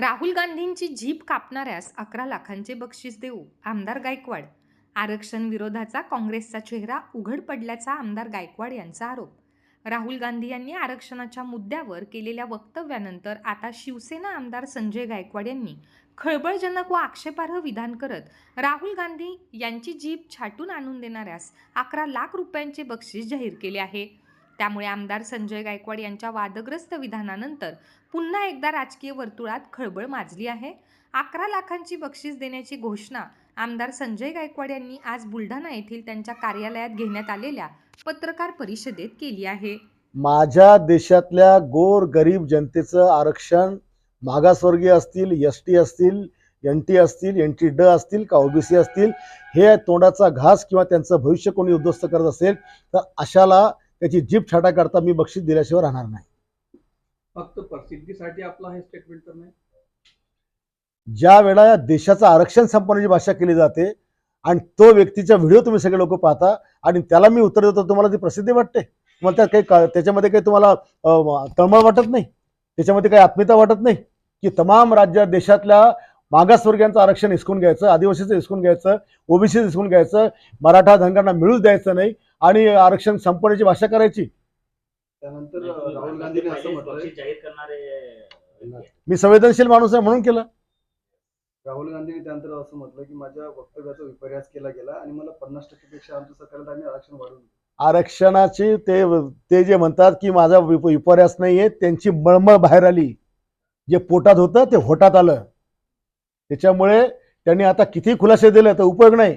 राहुल गांधींची झीप कापणाऱ्यास अकरा लाखांचे बक्षीस देऊ आमदार गायकवाड. आरक्षण विरोधाचा काँग्रेसचा चेहरा उघड पडल्याचा आमदार गायकवाड यांचा आरोप. राहुल गांधी यांनी आरक्षणाच्या मुद्द्यावर केलेल्या वक्तव्यानंतर आता शिवसेना आमदार संजय गायकवाड यांनी खळबळजनक व आक्षेपार्ह विधान करत राहुल गांधी यांची जीप छाटून आणून देणाऱ्यास अकरा लाख रुपयांचे बक्षीस जाहीर केले आहे. त्यामुळे आमदार संजय गायकवाड यांच्या वादग्रस्त विधानानंतर पुन्हा एकदा राजकीय वर्तुळात खळबळ माजली आहे. अकरा लाखांची बक्षीस देण्याची घोषणा आमदार संजय गायकवाड यांनी आज बुलढाणा येथील त्यांच्या कार्यालयात घेण्यात आलेल्या पत्रकार परिषदेत केली आहे. माझ्या देशातल्या गोर गरीब जनतेचं आरक्षण मागासवर्गीय असतील एस टी असतील एन टी असतील एन टी ड असतील का ओबीसी असतील हे तोंडाचा घास किंवा त्यांचं भविष्य कोणी उद्ध्वस्त करत असेल तर अशाला त्याची जीप छाटा करता मी बक्षीस दिल्याशिवाय राहणार नाही. फक्त प्रसिद्धीसाठी आपला हे स्टेटमेंट तर नाही. ज्या वेळा या देशाचं आरक्षण संपवण्याची भाषा केली जाते आणि तो व्यक्तीचा व्हिडिओ तुम्ही सगळे लोक पाहता आणि त्याला मी उत्तर देतो तुम्हाला ती प्रसिद्धी वाटते. तुम्हाला त्यात काही त्याच्यामध्ये काही तुम्हाला तळमळ वाटत नाही. त्याच्यामध्ये काही आत्मीयता वाटत नाही. की तमाम राज्यात देशातल्या मागासवर्गीयांचं आरक्षण हिसकून घ्यायचं आदिवासीचं हिसकून घ्यायचं ओबीसी हिसकून घ्यायचं मराठा धनगरांना मिळूच द्यायचं नाही आणि आरक्षण संपवण्याची भाषा करायची. त्यानंतर राहुल गांधींनी असं जाहीर करणारे मी संवेदनशील माणूस आहे म्हणून केलं. राहुल गांधींनी त्यानंतर असं म्हटलं की माझ्या वक्तव्याचा विपर्यास केला गेला आणि मला पन्नास टक्केपेक्षा आमच्या सरकारला आम्ही आरक्षण वाढवून दिलं. आरक्षणाची ते ते जे म्हणतात की माझा विप- विपर्यास नाहीये त्यांची मळमळ बाहेर आली. जे पोटात होतं ते होटात आलं. त्याच्यामुळे त्यांनी आता किती खुलासे दिले तर उपयोग नाही.